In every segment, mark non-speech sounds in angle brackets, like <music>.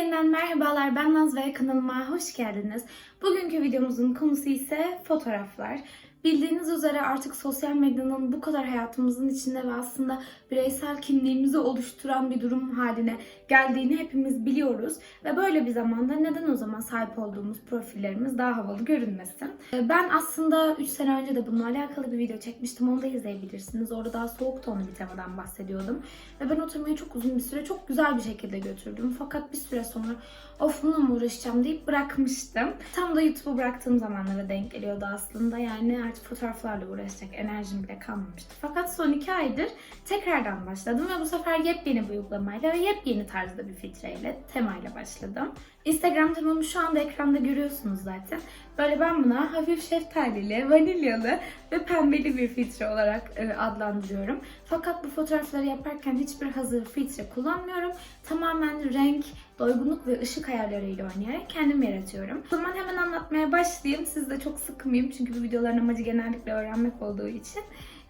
yeniden merhabalar. Ben Naz ve kanalıma hoş geldiniz. Bugünkü videomuzun konusu ise fotoğraflar. Bildiğiniz üzere artık sosyal medyanın bu kadar hayatımızın içinde ve aslında bireysel kimliğimizi oluşturan bir durum haline geldiğini hepimiz biliyoruz. Ve böyle bir zamanda neden o zaman sahip olduğumuz profillerimiz daha havalı görünmesin? Ee, Ben aslında 3 sene önce de bununla alakalı bir video çekmiştim. Onu da izleyebilirsiniz. Orada daha soğuk tonlu bir temadan bahsediyordum. Ve ben o temayı çok uzun bir süre çok güzel bir şekilde götürdüm. Fakat bir süre sonra of bununla mı uğraşacağım deyip bırakmıştım. Tam da YouTube'u bıraktığım zamanlara denk geliyordu aslında. Yani artık fotoğraflarla uğraşacak enerjim bile kalmamıştı. Fakat son iki aydır tekrardan başladım ve bu sefer yepyeni bir uygulamayla ve yepyeni tarzda bir filtreyle, temayla başladım. Instagram temamı şu anda ekranda görüyorsunuz zaten. Böyle ben buna hafif şeftalili, vanilyalı ve pembeli bir filtre olarak e, adlandırıyorum. Fakat bu fotoğrafları yaparken hiçbir hazır filtre kullanmıyorum. Tamamen renk, doygunluk ve ışık ayarlarıyla oynayarak kendim yaratıyorum. O zaman hemen anlatmaya başlayayım. Siz de çok sıkmayayım çünkü bu videoların amacı genellikle öğrenmek olduğu için.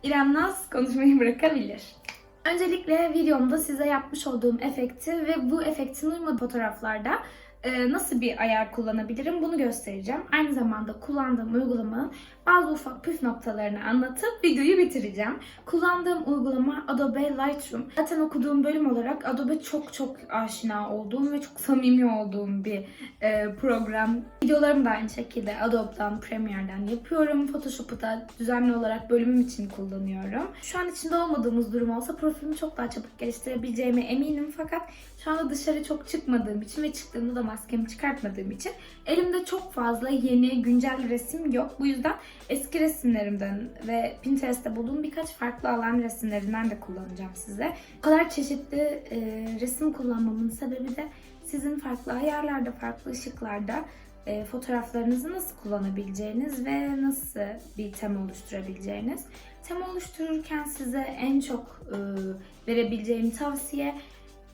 İrem Naz konuşmayı bırakabilir. Öncelikle videomda size yapmış olduğum efekti ve bu efektin uymadığı fotoğraflarda nasıl bir ayar kullanabilirim bunu göstereceğim. Aynı zamanda kullandığım uygulamanın bazı ufak püf noktalarını anlatıp videoyu bitireceğim. Kullandığım uygulama Adobe Lightroom. Zaten okuduğum bölüm olarak Adobe çok çok aşina olduğum ve çok samimi olduğum bir e, program. Videolarımı da aynı şekilde Adobe'dan, Premiere'den yapıyorum. Photoshop'u da düzenli olarak bölümüm için kullanıyorum. Şu an içinde olmadığımız durum olsa profilimi çok daha çabuk geliştirebileceğime eminim fakat şu anda dışarı çok çıkmadığım için ve çıktığımda da maskemi çıkartmadığım için elimde çok fazla yeni, güncel resim yok. Bu yüzden eski resimlerimden ve Pinterest'te bulduğum birkaç farklı alan resimlerinden de kullanacağım size. Bu kadar çeşitli e, resim kullanmamın sebebi de sizin farklı ayarlarda, farklı ışıklarda e, fotoğraflarınızı nasıl kullanabileceğiniz ve nasıl bir tema oluşturabileceğiniz. Tema oluştururken size en çok e, verebileceğim tavsiye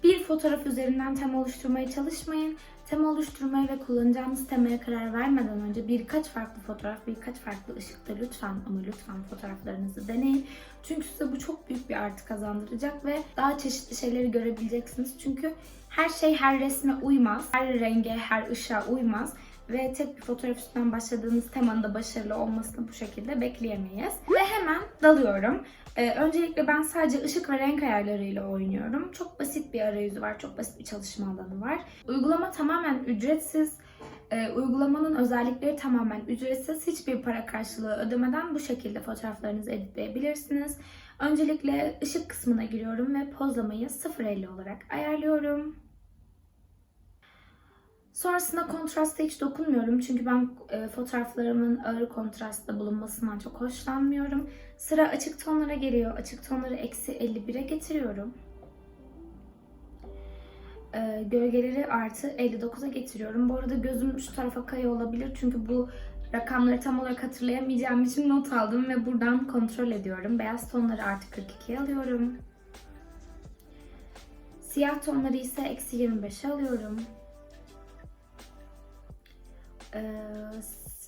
bir fotoğraf üzerinden tema oluşturmaya çalışmayın. Tema oluşturmaya ve kullanacağınız temaya karar vermeden önce birkaç farklı fotoğraf, birkaç farklı ışıkta lütfen ama lütfen fotoğraflarınızı deneyin. Çünkü size bu çok büyük bir artı kazandıracak ve daha çeşitli şeyleri görebileceksiniz. Çünkü her şey her resme uymaz, her renge, her ışığa uymaz ve tek bir fotoğraf üstünden başladığınız temanın da başarılı olmasını bu şekilde bekleyemeyiz. Ve hemen dalıyorum. Ee, öncelikle ben sadece ışık ve renk ayarlarıyla oynuyorum. Çok basit bir arayüzü var, çok basit bir çalışma alanı var. Uygulama tamamen ücretsiz. Ee, uygulamanın özellikleri tamamen ücretsiz. Hiçbir para karşılığı ödemeden bu şekilde fotoğraflarınızı editleyebilirsiniz. Öncelikle ışık kısmına giriyorum ve pozlamayı 0.50 olarak ayarlıyorum. Sonrasında kontrasta hiç dokunmuyorum çünkü ben e, fotoğraflarımın ağır kontrastta bulunmasından çok hoşlanmıyorum. Sıra açık tonlara geliyor. Açık tonları eksi 51'e getiriyorum. E, gölgeleri artı 59'a getiriyorum. Bu arada gözüm şu tarafa kayıyor olabilir çünkü bu rakamları tam olarak hatırlayamayacağım için not aldım ve buradan kontrol ediyorum. Beyaz tonları artı 42'ye alıyorum. Siyah tonları ise eksi 25'e alıyorum. Ee,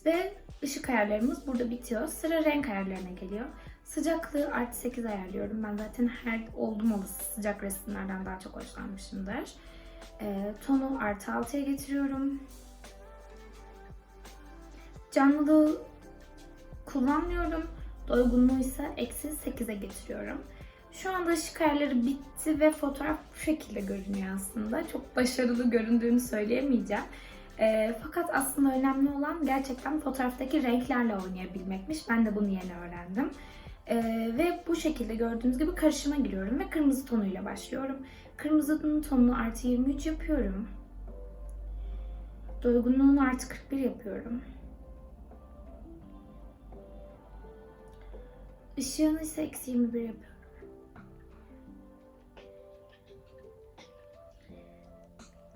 ve ışık ayarlarımız burada bitiyor. Sıra renk ayarlarına geliyor. Sıcaklığı artı 8 ayarlıyorum. Ben zaten her oldum olası sıcak resimlerden daha çok hoşlanmışımdır. Ee, tonu artı 6'ya getiriyorum. Canlılığı kullanmıyorum. Doygunluğu ise eksi 8'e getiriyorum. Şu anda ışık ayarları bitti ve fotoğraf bu şekilde görünüyor aslında. Çok başarılı göründüğünü söyleyemeyeceğim. E, fakat aslında önemli olan gerçekten fotoğraftaki renklerle oynayabilmekmiş. Ben de bunu yeni öğrendim. E, ve bu şekilde gördüğünüz gibi karışıma giriyorum ve kırmızı tonuyla başlıyorum. Kırmızının tonunu artı 23 yapıyorum. Doygunluğunu artı 41 yapıyorum. Işığını ise eksi 21 yapıyorum.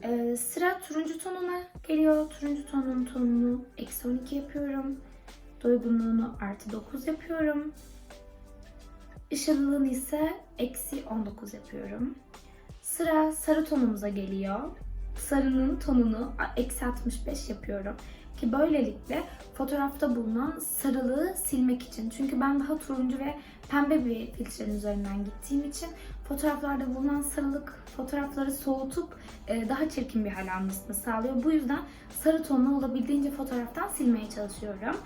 Ee, sıra turuncu tonuna geliyor. Turuncu tonun tonunu eksi 12 yapıyorum. Doygunluğunu artı 9 yapıyorum. Işıklılığını ise eksi 19 yapıyorum. Sıra sarı tonumuza geliyor. Sarının tonunu eksi 65 yapıyorum. Ki böylelikle fotoğrafta bulunan sarılığı silmek için. Çünkü ben daha turuncu ve pembe bir filtrenin üzerinden gittiğim için fotoğraflarda bulunan sarılık fotoğrafları soğutup e, daha çirkin bir hal almasını sağlıyor. Bu yüzden sarı tonunu olabildiğince fotoğraftan silmeye çalışıyorum.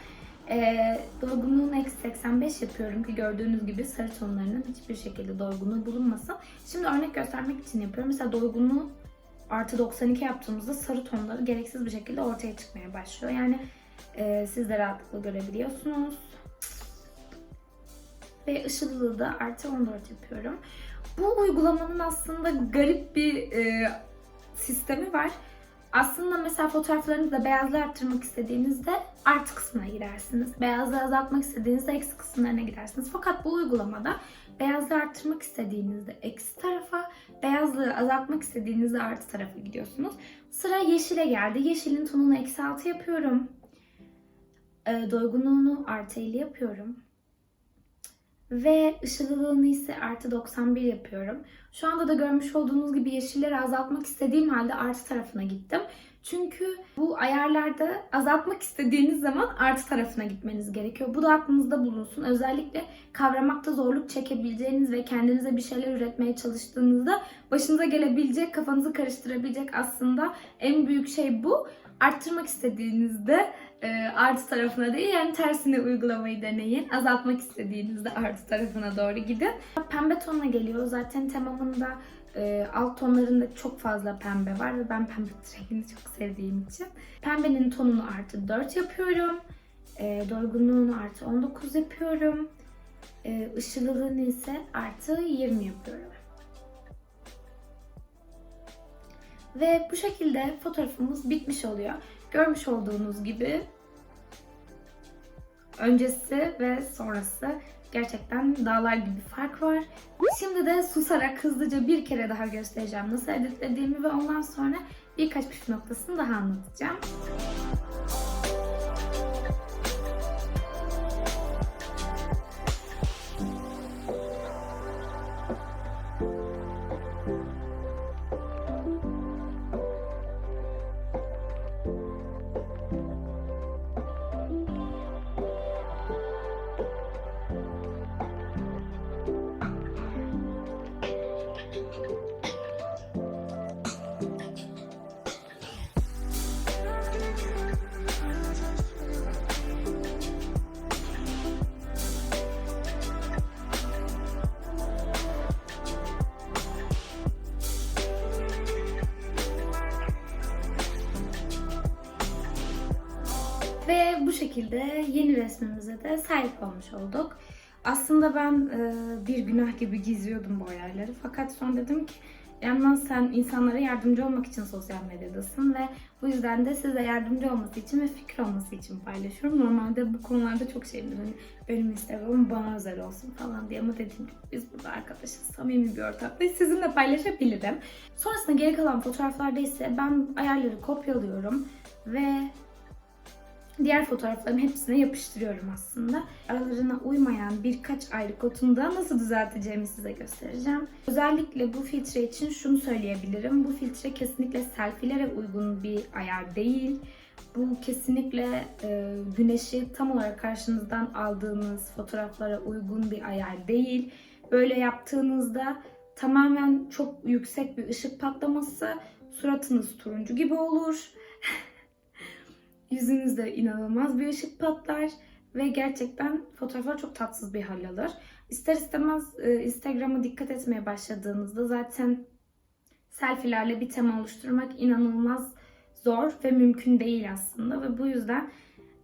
E, doygunluğunu eksi 85 yapıyorum ki gördüğünüz gibi sarı tonlarının hiçbir şekilde doygunluğu bulunmasın. Şimdi örnek göstermek için yapıyorum. Mesela doygunluğu artı 92 yaptığımızda sarı tonları gereksiz bir şekilde ortaya çıkmaya başlıyor. Yani e, siz de rahatlıkla görebiliyorsunuz. Ve ışıklılığı da artı 14 yapıyorum. Bu uygulamanın aslında garip bir e, sistemi var. Aslında mesela fotoğraflarınızda beyazlığı arttırmak istediğinizde artı kısmına girersiniz. Beyazlığı azaltmak istediğinizde eksi kısımlarına girersiniz. Fakat bu uygulamada beyazlığı arttırmak istediğinizde eksi tarafa, beyazlığı azaltmak istediğinizde artı tarafa gidiyorsunuz. Sıra yeşile geldi. Yeşilin tonunu eksi 6 yapıyorum. E, doygunluğunu artı 50 yapıyorum. Ve ışıklılığını ise artı 91 yapıyorum. Şu anda da görmüş olduğunuz gibi yeşilleri azaltmak istediğim halde artı tarafına gittim. Çünkü bu ayarlarda azaltmak istediğiniz zaman artı tarafına gitmeniz gerekiyor. Bu da aklınızda bulunsun. Özellikle kavramakta zorluk çekebileceğiniz ve kendinize bir şeyler üretmeye çalıştığınızda başınıza gelebilecek, kafanızı karıştırabilecek aslında en büyük şey bu. Arttırmak istediğinizde e, artı tarafına değil yani tersine uygulamayı deneyin. Azaltmak istediğinizde artı tarafına doğru gidin. Pembe tonuna geliyor. Zaten tamamında e, alt tonlarında çok fazla pembe var ve ben pembe rengini çok sevdiğim için. Pembenin tonunu artı 4 yapıyorum. E, doygunluğunu artı 19 yapıyorum. E, ışılılığını ise artı 20 yapıyorum. Ve bu şekilde fotoğrafımız bitmiş oluyor. Görmüş olduğunuz gibi öncesi ve sonrası gerçekten dağlar gibi fark var. Şimdi de susarak hızlıca bir kere daha göstereceğim nasıl editlediğimi ve ondan sonra birkaç püf noktasını daha anlatacağım. Şekilde yeni resmimize de sahip olmuş olduk. Aslında ben e, bir günah gibi gizliyordum bu ayarları. Fakat sonra dedim ki yandan sen insanlara yardımcı olmak için sosyal medyadasın ve bu yüzden de size yardımcı olması için ve fikir olması için paylaşıyorum. Normalde bu konularda çok şeyimdir. Hani benim Instagram'ım bana özel olsun falan diye ama dediğim gibi biz burada arkadaşız. Samimi bir ortamdayız. Sizinle paylaşabilirim. Sonrasında geri kalan fotoğraflarda ise ben ayarları kopyalıyorum ve diğer fotoğrafların hepsine yapıştırıyorum aslında. Aralarına uymayan birkaç ayrı da nasıl düzelteceğimi size göstereceğim. Özellikle bu filtre için şunu söyleyebilirim. Bu filtre kesinlikle selfielere uygun bir ayar değil. Bu kesinlikle e, güneşi tam olarak karşınızdan aldığınız fotoğraflara uygun bir ayar değil. Böyle yaptığınızda tamamen çok yüksek bir ışık patlaması, suratınız turuncu gibi olur. <laughs> Yüzünüzde inanılmaz bir ışık patlar ve gerçekten fotoğraflar çok tatsız bir hal alır. İster istemez e, Instagram'a dikkat etmeye başladığınızda zaten selfie'lerle bir tema oluşturmak inanılmaz zor ve mümkün değil aslında ve bu yüzden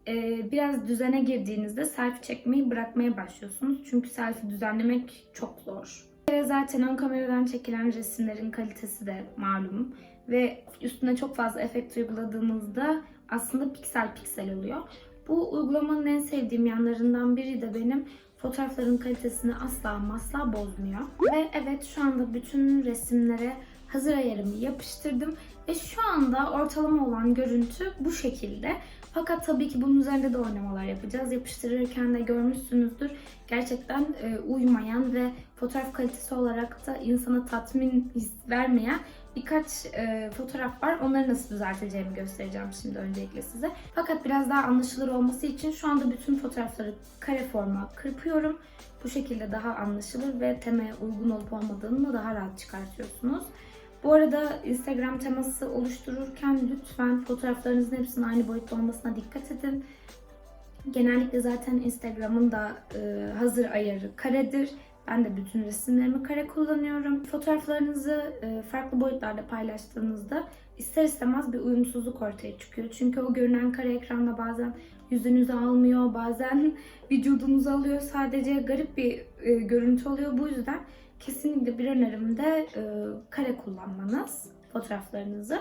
e, biraz düzene girdiğinizde selfie çekmeyi bırakmaya başlıyorsunuz. Çünkü selfie düzenlemek çok zor. Ve zaten ön kameradan çekilen resimlerin kalitesi de malum ve üstüne çok fazla efekt uyguladığınızda aslında piksel piksel oluyor. Bu uygulamanın en sevdiğim yanlarından biri de benim fotoğrafların kalitesini asla ama asla bozmuyor. Ve evet şu anda bütün resimlere hazır ayarımı yapıştırdım. Ve şu anda ortalama olan görüntü bu şekilde. Fakat tabii ki bunun üzerinde de oynamalar yapacağız. Yapıştırırken de görmüşsünüzdür. Gerçekten e, uymayan ve fotoğraf kalitesi olarak da insana tatmin vermeyen birkaç e, fotoğraf var. Onları nasıl düzelteceğimi göstereceğim şimdi öncelikle size. Fakat biraz daha anlaşılır olması için şu anda bütün fotoğrafları kare forma kırpıyorum. Bu şekilde daha anlaşılır ve temaya uygun olup olmadığını daha rahat çıkartıyorsunuz. Bu arada Instagram teması oluştururken lütfen fotoğraflarınızın hepsinin aynı boyutta olmasına dikkat edin. Genellikle zaten Instagram'ın da e, hazır ayarı karedir. Ben de bütün resimlerimi kare kullanıyorum. Fotoğraflarınızı e, farklı boyutlarda paylaştığınızda ister istemez bir uyumsuzluk ortaya çıkıyor. Çünkü o görünen kare ekranda bazen yüzünüzü almıyor, bazen <laughs> vücudunuzu alıyor. Sadece garip bir e, görüntü oluyor. Bu yüzden kesinlikle bir önerim de e, kare kullanmanız fotoğraflarınızı.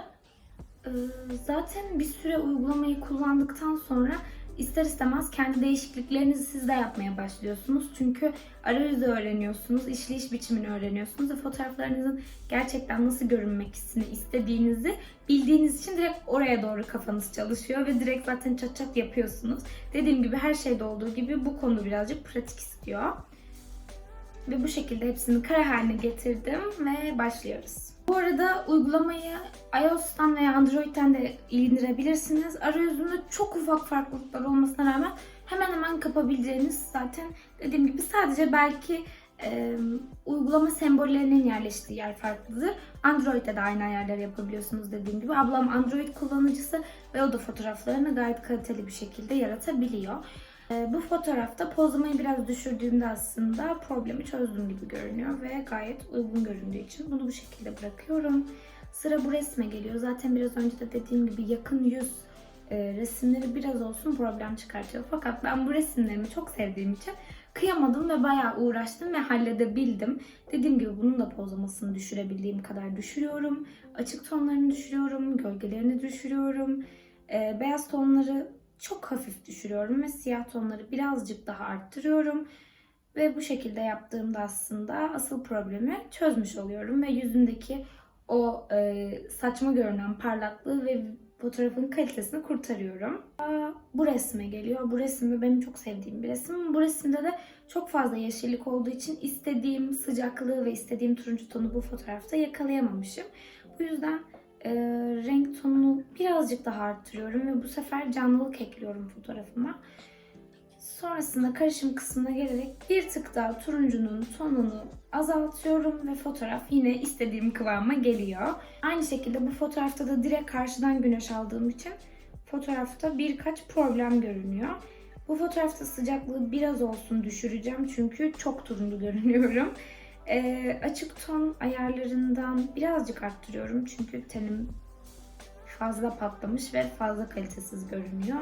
Zaten bir süre uygulamayı kullandıktan sonra ister istemez kendi değişikliklerinizi siz de yapmaya başlıyorsunuz. Çünkü arayüzü öğreniyorsunuz, işleyiş biçimini öğreniyorsunuz ve fotoğraflarınızın gerçekten nasıl görünmesini istediğinizi bildiğiniz için direkt oraya doğru kafanız çalışıyor ve direkt zaten çat çat yapıyorsunuz. Dediğim gibi her şeyde olduğu gibi bu konu birazcık pratik istiyor. Ve bu şekilde hepsini kare haline getirdim ve başlıyoruz. Bu arada uygulamayı iOS'tan veya Android'den de indirebilirsiniz. Arayüzünde çok ufak farklılıklar olmasına rağmen hemen hemen kapabileceğiniz zaten dediğim gibi sadece belki e, uygulama sembollerinin yerleştiği yer farklıdır. Android'de de aynı ayarları yapabiliyorsunuz dediğim gibi. Ablam Android kullanıcısı ve o da fotoğraflarını gayet kaliteli bir şekilde yaratabiliyor. E, bu fotoğrafta pozlamayı biraz düşürdüğümde aslında problemi çözdüm gibi görünüyor ve gayet uygun göründüğü için bunu bu şekilde bırakıyorum. Sıra bu resme geliyor. Zaten biraz önce de dediğim gibi yakın yüz e, resimleri biraz olsun problem çıkartıyor. Fakat ben bu resimlerimi çok sevdiğim için kıyamadım ve bayağı uğraştım ve halledebildim. Dediğim gibi bunun da pozlamasını düşürebildiğim kadar düşürüyorum. Açık tonlarını düşürüyorum, gölgelerini düşürüyorum. E, beyaz tonları çok hafif düşürüyorum ve siyah tonları birazcık daha arttırıyorum. Ve bu şekilde yaptığımda aslında asıl problemi çözmüş oluyorum ve yüzündeki o e, saçma görünen parlaklığı ve fotoğrafın kalitesini kurtarıyorum. Bu resme geliyor. Bu resim de benim çok sevdiğim bir resim. Bu resimde de çok fazla yeşillik olduğu için istediğim sıcaklığı ve istediğim turuncu tonu bu fotoğrafta yakalayamamışım. Bu yüzden e, renk tonunu birazcık daha arttırıyorum ve bu sefer canlılık ekliyorum fotoğrafıma. Sonrasında karışım kısmına gelerek bir tık daha turuncunun tonunu azaltıyorum ve fotoğraf yine istediğim kıvama geliyor. Aynı şekilde bu fotoğrafta da direkt karşıdan güneş aldığım için fotoğrafta birkaç problem görünüyor. Bu fotoğrafta sıcaklığı biraz olsun düşüreceğim çünkü çok turuncu görünüyorum. Ee, açık ton ayarlarından birazcık arttırıyorum çünkü tenim fazla patlamış ve fazla kalitesiz görünüyor.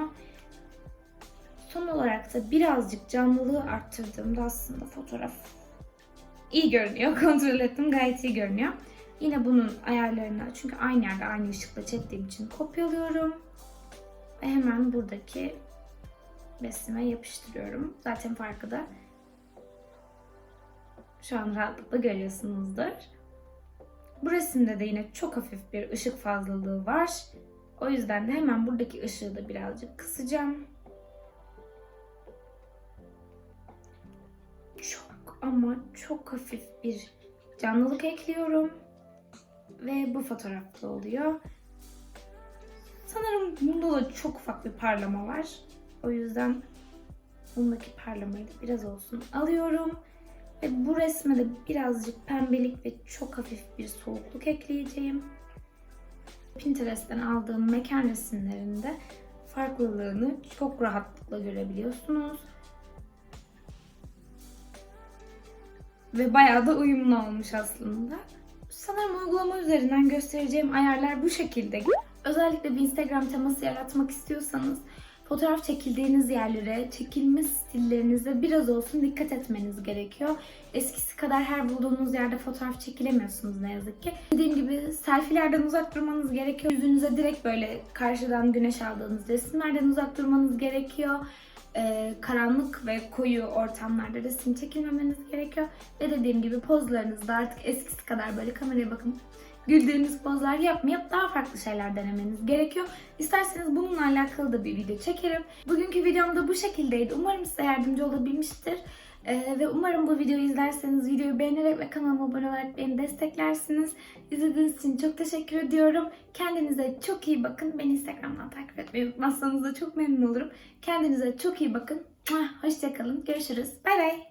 Son olarak da birazcık canlılığı arttırdığımda aslında fotoğraf iyi görünüyor. <laughs> Kontrol ettim gayet iyi görünüyor. Yine bunun ayarlarını çünkü aynı yerde aynı ışıkla çektiğim için kopyalıyorum. Ve hemen buradaki resime yapıştırıyorum. Zaten farkı da şu an rahatlıkla görüyorsunuzdur. Bu resimde de yine çok hafif bir ışık fazlalığı var. O yüzden de hemen buradaki ışığı da birazcık kısacağım. Çok ama çok hafif bir canlılık ekliyorum. Ve bu fotoğrafta oluyor. Sanırım bunda da çok ufak bir parlama var. O yüzden bundaki parlamayı da biraz olsun alıyorum. Ve bu resme de birazcık pembelik ve çok hafif bir soğukluk ekleyeceğim. Pinterest'ten aldığım mekan resimlerinde farklılığını çok rahatlıkla görebiliyorsunuz. Ve bayağı da uyumlu olmuş aslında. Sanırım uygulama üzerinden göstereceğim ayarlar bu şekilde. Özellikle bir Instagram teması yaratmak istiyorsanız fotoğraf çekildiğiniz yerlere, çekilme stillerinize biraz olsun dikkat etmeniz gerekiyor. Eskisi kadar her bulduğunuz yerde fotoğraf çekilemiyorsunuz ne yazık ki. Dediğim gibi selfie'lerden uzak durmanız gerekiyor. Yüzünüze direkt böyle karşıdan güneş aldığınız resimlerden uzak durmanız gerekiyor. Ee, karanlık ve koyu ortamlarda resim çekilmemeniz gerekiyor. Ve dediğim gibi pozlarınızda artık eskisi kadar böyle kameraya bakın güldüğünüz pozlar yapmayıp daha farklı şeyler denemeniz gerekiyor. İsterseniz bununla alakalı da bir video çekerim. Bugünkü videom da bu şekildeydi. Umarım size yardımcı olabilmiştir. Ee, ve umarım bu videoyu izlerseniz videoyu beğenerek ve kanalıma abone olarak beni desteklersiniz. İzlediğiniz için çok teşekkür ediyorum. Kendinize çok iyi bakın. Beni Instagram'dan takip etmeyi unutmazsanız da çok memnun olurum. Kendinize çok iyi bakın. Hoşçakalın. Görüşürüz. Bay bay.